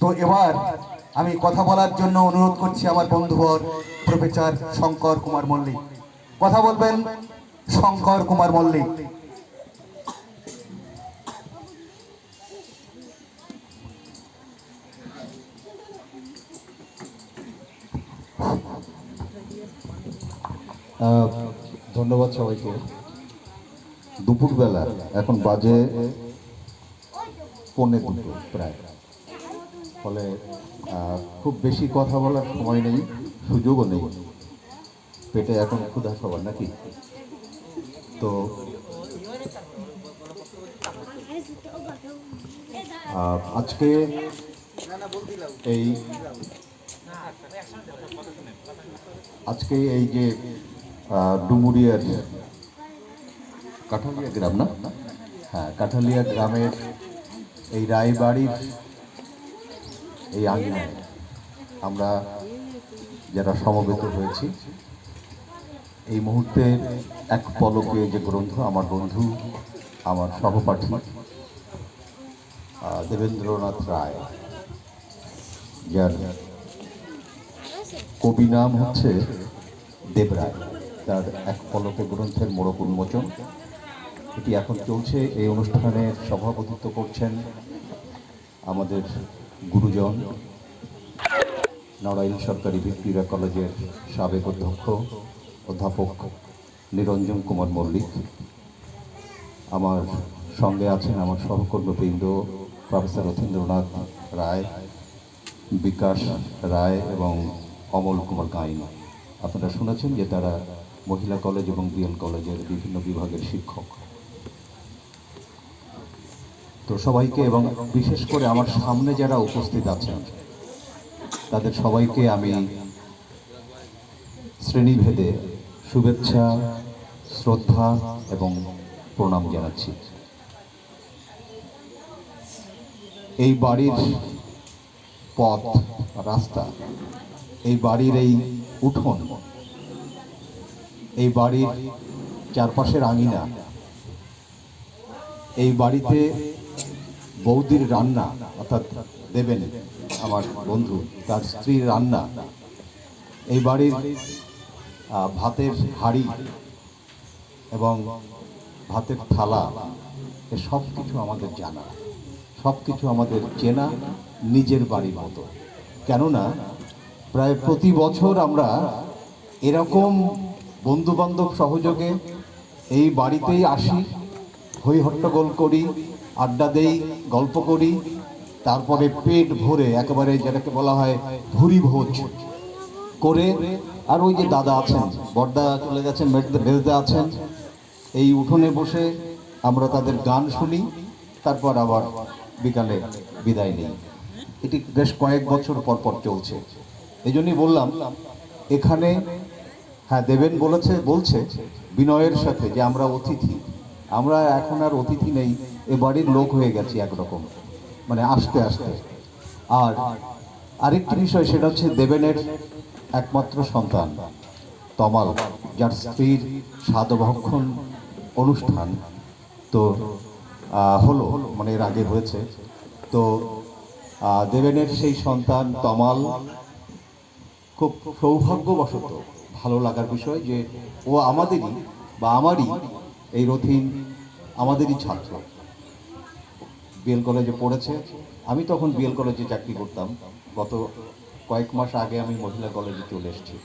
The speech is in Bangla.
তো এবার আমি কথা বলার জন্য অনুরোধ করছি আমার বন্ধুবর, প্রফেসর শঙ্কর কুমার মল্লিক। কথা বলবেন শঙ্কর কুমার মল্লিক। ধন্যবাদ সবাইকে। দুপুরবেলা, এখন বাজে পৌনে দুটো প্রায়। ফলে খুব বেশি কথা বলার সময় নেই, সুযোগও নেই। পেটে এখন ক্ষুধা সবার, নাকি? তো আজকে এই আজকে এই যে ডুমুরিয়ার কাঠালিয়া গ্রাম, না? হ্যাঁ কাঠালিয়া গ্রামের এই রায়বাড়ির এই আঙিনায় আমরা যারা সমবেত হয়েছি, এই মুহূর্তে এক পলকে যে গ্রন্থ, আমার বন্ধু, আমার সহপাঠী দেবেন্দ্রনাথ রায়, যার কবি নাম হচ্ছে দেবরায় তার এক পলকে গ্রন্থের মোড়ক উন্মোচন। এটি এখন চলছে, এই অনুষ্ঠানের সভাপতিত্ব করছেন আমাদের গুরুজন, নড়াইল সরকারি ভিক্টোরিয়া কলেজের সাবেক অধ্যক্ষ, অধ্যাপক নিরঞ্জন কুমার মল্লিক। আমার সঙ্গে আছেন আমার সহকর্মীবৃন্দ প্রফেসর রথীন্দ্রনাথ রায়, বিকাশ রায় এবং অমল কুমার গাইন। আপনারা শুনেছেন যে তারা মহিলা কলেজ এবং বিএল কলেজের বিভিন্ন বিভাগের শিক্ষক। তো সবাইকে এবং বিশেষ করে আমার সামনে যারা উপস্থিত আছেন, তাদের সবাইকে আমি শ্রেণীভেদে শুভেচ্ছা, শ্রদ্ধা এবং প্রণাম জানাচ্ছি। এই বাড়ির পথ, রাস্তা, এই বাড়ির এই উঠোন, এই বাড়ির চারপাশের আঙিনা, এই বাড়িতে বৌদির রান্না, অর্থাৎ দেবেন, আমার বন্ধু, তার স্ত্রীর রান্না। এই বাড়ির ভাতের হাড়ি এবং ভাতের থালা, এ সব কিছু আমাদের জানা। সব কিছু আমাদের চেনা নিজের বাড়ির মতো। কেননা, প্রায় প্রতি বছর আমরা এরকম বন্ধু বান্ধব সহযোগে এই বাড়িতেই আসি। হই হট্টগোল করি, আড্ডা দেই, গল্প করি, তারপরে পেট ভরে একেবারে যেটাকে বলা হয় ভুরি ভোজ করে, আর ওই যে দাদা আছেন, বর্দা চলে গেছেন মেজদা আছেন, এই উঠোনে বসে আমরা তাদের গান শুনি, তারপর আবার বিকালে বিদায় নিই। এটি বেশ কয়েক বছর পর পর চলছে। এই জন্যই বললাম, এখানে হ্যাঁ দেবেন বলেছে, বলছে, বিনয়ের সাথে যে আমরা অতিথি। আমরা এখন আর অতিথি নেই, এ বাড়ির লোক হয়ে গেছি একরকম মানে আসতে আসতে। আর আরেকটি বিষয়, সেটা হচ্ছে দেবেনের একমাত্র সন্তান, তমাল, যার স্ত্রীর সাধভক্ষণ অনুষ্ঠান তো হলো মানে এর আগে হয়েছে। তো দেবেনের সেই সন্তান তমাল খুব সৌভাগ্যবশত ভালো লাগার বিষয় যে ও আমাদেরই বা আমারই এই রথিন আমাদেরই ছাত্র। বিএল কলেজে পড়েছে। আমি তখন বিএল কলেজে চাকরি করতাম। গত কয়েক মাস আগে আমি মহিলা কলেজে চলে এসেছি।